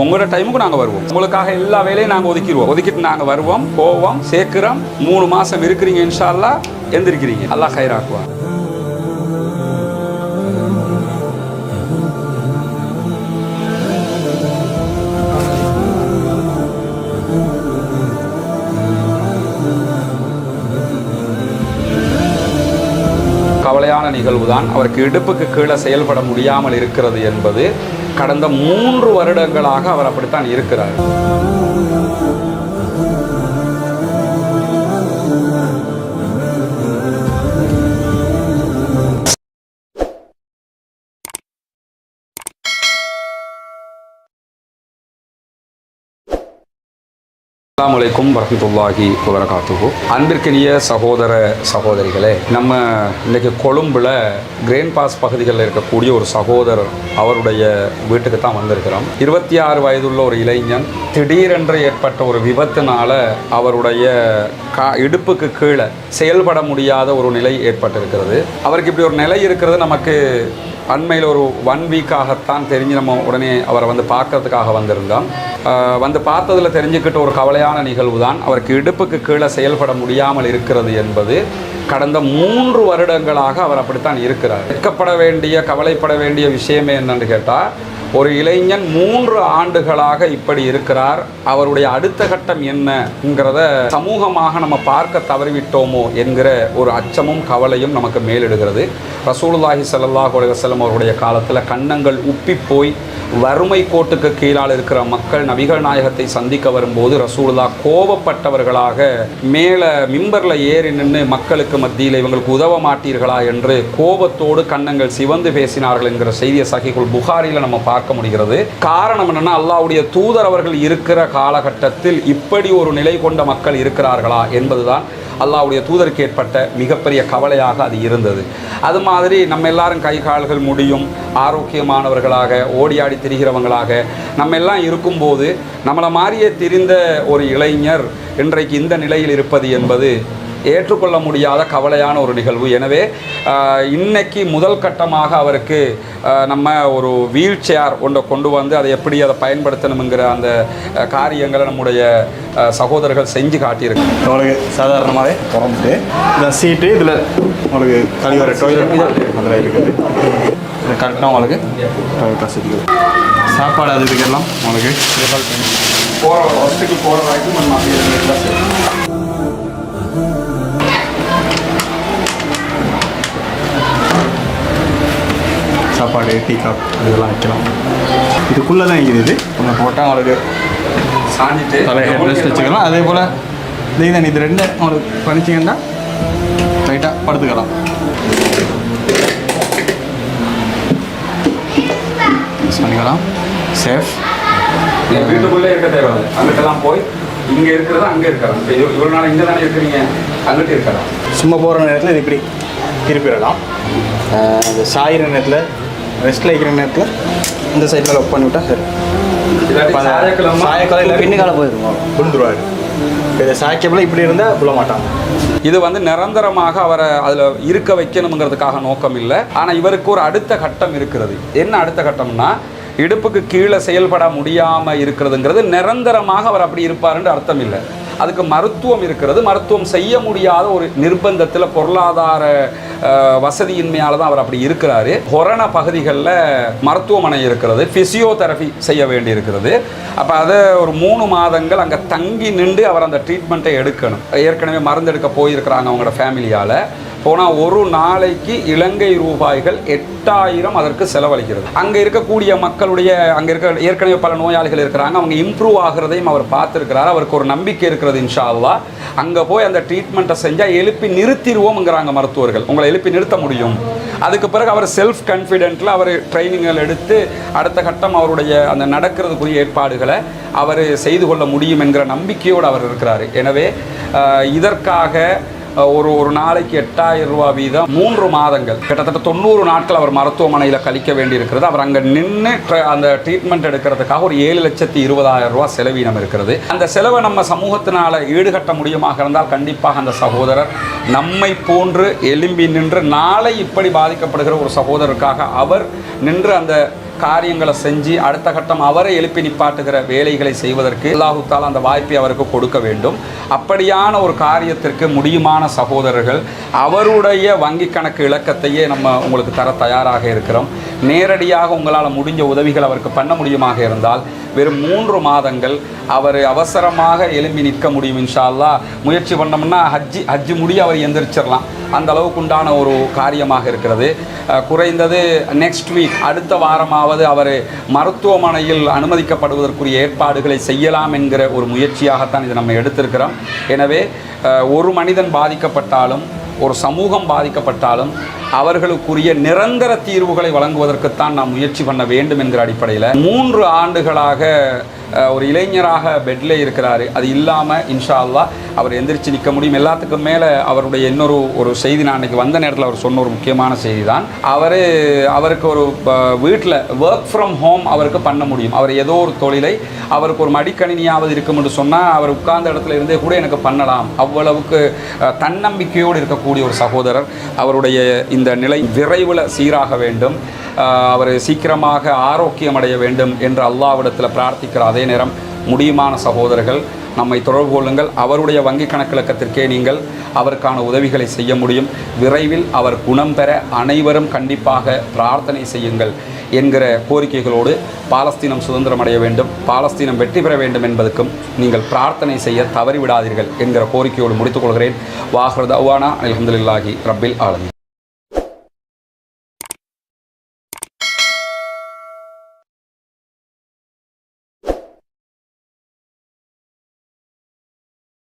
உங்களோட டைமுக்கு நாங்கள் வருவோம். உங்களுக்காக எல்லா வேலையும் நாங்கள் ஒதுக்கிடுவோம். ஒதுக்கிட்டு நாங்கள் வருவோம் போவோம் சேர்க்கிறோம் மூணு மாதம் இருக்கிறீங்க இன்ஷா அல்லாஹ் நல்லா அல்லாஹ் நிகழ்வுதான். அவருக்கு இடுப்புக்கு கீழே செயல்பட முடியாமல் இருக்கிறது என்பது கடந்த மூன்று வருடங்களாக அவர் அப்படித்தான் இருக்கிறார். அஸ்ஸலாமு அலைக்கும் வரஹ்மத்துல்லாஹி வபரகாத்துஹு. அன்பிற்கினிய சகோதர சகோதரிகளே நம்ம இன்னைக்கு கொழும்புல கிரேன் பாஸ் பகுதிகளில் இருக்கக்கூடிய ஒரு சகோதரர் அவருடைய வீட்டுக்கு தான் வந்திருக்கிறோம். இருபத்தி ஆறு வயதுள்ள ஒரு இளைஞன் திடீரென்று ஏற்பட்ட ஒரு விபத்தினால அவருடைய கா இடுப்புக்கு கீழே செயல்பட முடியாத ஒரு நிலை ஏற்பட்டிருக்கிறது. அவருக்கு இப்படி ஒரு நிலை இருக்கிறது நமக்கு அண்மையில் ஒரு ஒன் வீக்காகத்தான் தெரிஞ்சு நம்ம உடனே அவரை வந்து பார்க்கறதுக்காக வந்திருந்தோம். வந்து பார்த்ததில் தெரிஞ்சுக்கிட்ட ஒரு கவலையான நிகழ்வு தான் அவருக்கு இடுப்புக்கு கீழே செயல்பட முடியாமல் இருக்கிறது என்பது. கடந்த மூன்று வருடங்களாக அவர் அப்படித்தான் இருக்கிறார். வெட்கப்பட வேண்டிய கவலைப்பட வேண்டிய விஷயமே என்னன்னு கேட்டால் ஒரு இளைஞன் மூன்று ஆண்டுகளாக இப்படி இருக்கிறார். அவருடைய அடுத்த கட்டம் என்னங்கிறத சமூகமாக நம்ம பார்க்க தவறிவிட்டோமோ என்கிற ஒரு அச்சமும் கவலையும் நமக்கு மேலிடுகிறது. ரசூலுல்லாஹி சல்லாஹ் அலுவலம் அவருடைய காலத்தில் கன்னங்கள் உப்பி போய் வறுமை கோட்டுக்கு கீழால் இருக்கிற மக்கள் நபிகள் நாயகத்தை சந்திக்க வரும்போது ரசூலுல்லா கோபப்பட்டவர்களாக மேலே மிம்பரில் ஏறி நின்று மக்களுக்கு மத்தியில் இவங்களுக்கு உதவ மாட்டீர்களா என்று கோபத்தோடு கன்னங்கள் சிவந்து பேசினார்கள் என்கிற செய்தியை சகிகுல் புகாரியில் நம்ம பார்க்க முடிகிறது. காரணம் என்னென்னா அல்லாவுடைய தூதர் அவர்கள் இருக்கிற காலகட்டத்தில் இப்படி ஒரு நிலை கொண்ட மக்கள் இருக்கிறார்களா என்பதுதான் அல்லாவுடைய தூதருக்கு ஏற்பட்ட மிகப்பெரிய கவலையாக அது இருந்தது. அது மாதிரி நம்ம எல்லாரும் கை கால்கள் முடியும் ஆரோக்கியமானவர்களாக ஓடி ஆடி திரிகிறவங்களாக நம்ம எல்லாம் இருக்கும்போது நம்மளை மாதிரியே திரிந்த ஒரு இளைஞர் இன்றைக்கு இந்த நிலையில் இருப்பது என்பது ஏற்றுக்கொள்ள முடியாத கவலையான ஒரு நிகழ்வு. எனவே இன்னைக்கு முதல் கட்டமாக அவருக்கு நம்ம ஒரு வீல் சேர் ஒன்றை கொண்டு வந்து அதை எப்படி அதை பயன்படுத்தணுங்கிற அந்த காரியங்களை நம்முடைய சகோதரர்கள் செஞ்சு காட்டியிருக்கு உங்களுக்கு சாதாரணமாகவே திறந்துட்டு இந்த சீட்டு இதில் உங்களுக்கு கழிவறை டொய்லெட் அதில் இருக்குது இதை கரெக்டாக உங்களுக்கு வசதி. சாப்பாடு அது இதுக்கெல்லாம் உங்களுக்கு போகிற ஹாஸ்பிட்டல் போகிற வரைக்கும் நம்ம சாப்பாடு டீ காப் இதெல்லாம் வைக்கலாம். இதுக்குள்ளே தான் இருக்குது இது. கொஞ்சம் போட்டால் உங்களுக்கு சாஞ்சிட்டு தலை ஹெட்ரெஸ்ட் வச்சுக்கலாம். அதே போல் இதுதான் இது ரெண்டு உங்களுக்கு பண்ணிச்சிங்கன்னா லைட்டாக படுத்துக்கலாம். பண்ணிக்கலாம். சேஃப் வீட்டுக்குள்ளே இருக்க தேவையில்லை. அங்கிட்டெல்லாம் போய் இங்க இருக்கிறது அங்க இருக்கலாம். இப்போ இவ்வளோ நாள் இங்கே தானே இருக்கிறீங்க? அங்கிட்டு இருக்கலாம். சும்மா போகிற நேரத்தில் இது இப்படி திருப்பிடலாம். இந்த சாயிற நேரத்தில் ரெஸ்ட்டில் வைக்கிற நேரத்தில் இந்த சைடில் லொக் பண்ணி விட்டா சரி. சாயக்காலம் பின்னுக்கால இதை சாய்க்கப்பில் இப்படி இருந்தால் விழ மாட்டாங்க. இது வந்து நிரந்தரமாக அவரை அதில் இருக்க வைக்கணுங்கிறதுக்காக நோக்கம் இல்லை. ஆனால் இவருக்கு ஒரு அடுத்த கட்டம் இருக்கிறது. என்ன அடுத்த கட்டம்னா இடுப்புக்கு கீழே செயல்பட முடியாமல் இருக்கிறதுங்கிறது நிரந்தரமாக அவர் அப்படி இருப்பாருன்ற அர்த்தம் இல்லை. அதுக்கு மருத்துவம் இருக்கிறது. மருத்துவம் செய்ய முடியாத ஒரு நிர்பந்தத்தில் பொருளாதார வசதியின்மையால் தான் அவர் அப்படி இருக்கிறாரு. கொரோனா பகுதிகளில் மருத்துவமனை இருக்கிறது. ஃபிசியோதெரபி செய்ய வேண்டி இருக்கிறது அப்போ அதை ஒரு மூணு மாதங்கள் அங்கே தங்கி நின்று அவர் அந்த ட்ரீட்மெண்ட்டை எடுக்கணும். ஏற்கனவே மருந்து எடுக்க போயிருக்கிறாங்க அவங்களோட ஃபேமிலியால் போனால் ஒரு நாளைக்கு இலங்கை ரூபாய்கள் எட்டாயிரம் அதற்கு செலவழிக்கிறது. அங்கே இருக்கக்கூடிய மக்களுடைய அங்கே இருக்க ஏற்கனவே பல நோயாளிகள் இருக்கிறாங்க. அவங்க இம்ப்ரூவ் ஆகிறதையும் அவர் பார்த்துருக்கிறார். அவருக்கு ஒரு நம்பிக்கை இருக்கிறது இன்ஷா அங்கே போய் அந்த ட்ரீட்மெண்ட்டை செஞ்சால் எழுப்பி நிறுத்திடுவோம்ங்கிறாங்க மருத்துவர்கள். உங்களை எழுப்பி நிறுத்த முடியும். அதுக்கு பிறகு அவர் செல்ஃப் கான்ஃபிடென்ட்டில் அவர் ட்ரைனிங்கள் எடுத்து அடுத்த கட்டம் அவருடைய அந்த நடக்கிறதுக்குரிய ஏற்பாடுகளை அவர் செய்து கொள்ள முடியும் என்கிற நம்பிக்கையோடு அவர் இருக்கிறார். எனவே இதற்காக ஒரு ஒரு நாளைக்கு எட்டாயிரம் ரூபா வீதம் மூன்று மாதங்கள். கிட்டத்தட்ட தொண்ணூறு நாட்கள் அவர் மருத்துவமனையில் கழிக்க வேண்டியிருக்கிறது. அவர் அங்கே நின்று அந்த ட்ரீட்மெண்ட் எடுக்கிறதுக்காக ஒரு ஏழு லட்சத்தி இருபதாயிரம் ரூபா செலவீனம் இருக்கிறது. அந்த செலவை நம்ம சமூகத்தினால் ஈடுகட்ட முடியுமாக இருந்தால் கண்டிப்பாக அந்த சகோதரர் நம்மை போன்று எலும்பி நின்று நாளை இப்படி பாதிக்கப்படுகிற ஒரு சகோதரருக்காக அவர் நின்று அந்த காரியங்களை செஞ்சு அடுத்த கட்டம் அவரை எழுப்பி நிப்பாட்டுகிற வேலைகளை செய்வதற்கு அல்லாஹுத்தால் அந்த வாய்ப்பை அவருக்கு கொடுக்க வேண்டும். அப்படியான ஒரு காரியத்திற்கு முடியுமான சகோதரர்கள் அவருடைய வங்கி கணக்கு இலக்கத்தையே நம்ம உங்களுக்கு தர தயாராக இருக்கிறோம். நேரடியாக உங்களால் முடிஞ்ச உதவிகள் அவருக்கு பண்ண முடியுமாக இருந்தால் வெறும் மூன்று மாதங்கள் அவர் அவசரமாக எழும்பி நிற்க முடியும் இன்ஷால்லா முயற்சி பண்ணோம்னா ஹஜ்ஜி ஹஜ்ஜு முடிய அவர் எந்திரிச்சிடலாம் அந்த அளவுக்கு உண்டான ஒரு காரியமாக இருக்கிறது. குறைந்தது நெக்ஸ்ட் வீக் அடுத்த வாரமாவது அவர் மருத்துவமனையில் அனுமதிக்கப்படுவதற்குரிய ஏற்பாடுகளை செய்யலாம் என்கிற ஒரு முயற்சியாகத்தான் இதை நம்ம எடுத்திருக்கிறோம். எனவே ஒரு மனிதன் பாதிக்கப்பட்டாலும் ஒரு சமூகம் பாதிக்கப்பட்டாலும் அவர்களுக்குரிய நிரந்தர தீர்வுகளை வழங்குவதற்குத்தான் நாம் முயற்சி பண்ண வேண்டும் என்கிற அடிப்படையில் மூன்று ஆண்டுகளாக ஒரு இளைஞராக பெட்டில் இருக்கிறாரு. அது இல்லாமல் இன்ஷா அல்லாஹ் அவர் எந்திரிச்சு நிற்க முடியும். எல்லாத்துக்கும் மேலே அவருடைய இன்னொரு ஒரு செய்தி நான் அன்றைக்கி வந்த நேரத்தில் அவர் சொன்ன ஒரு முக்கியமான செய்தி தான் அவர் அவருக்கு ஒரு வீட்டில் ஒர்க் ஃப்ரம் ஹோம் அவருக்கு பண்ண முடியும். அவர் ஏதோ ஒரு தொழிலை அவருக்கு ஒரு மடிக்கணினியாவது இருக்கும் என்று சொன்னால் அவர் உட்கார்ந்த இடத்துல இருந்தே கூட எனக்கு பண்ணலாம். அவ்வளவுக்கு தன்னம்பிக்கையோடு இருக்க இருக்கக்கூடிய ஒரு சகோதரர். அவருடைய இந்த நிலை விரைவில் சீராக வேண்டும். அவர் சீக்கிரமாக ஆரோக்கியம் அடைய வேண்டும் என்று அல்லாவிடத்தில் பிரார்த்திக்கிற அதே நேரம் முடியுமான சகோதரர்கள் நம்மை தொடர்பு கொள்ளுங்கள். அவருடைய வங்கி கணக்கிழக்கத்திற்கே நீங்கள் அவருக்கான உதவிகளை செய்ய முடியும். விரைவில் அவர் குணம் பெற அனைவரும் கண்டிப்பாக பிரார்த்தனை செய்யுங்கள் என்கிற கோரிக்கைகளோடு பாலஸ்தீனம் சுதந்திரம் அடைய வேண்டும். பாலஸ்தீனம் வெற்றி பெற வேண்டும் என்பதற்கும் நீங்கள் பிரார்த்தனை செய்ய தவறிவிடாதீர்கள் என்கிற கோரிக்கையோடு முடித்துக் கொள்கிறேன். தவானா அவானா அலமதுல்லாஹி ரப்பில் ஆலமி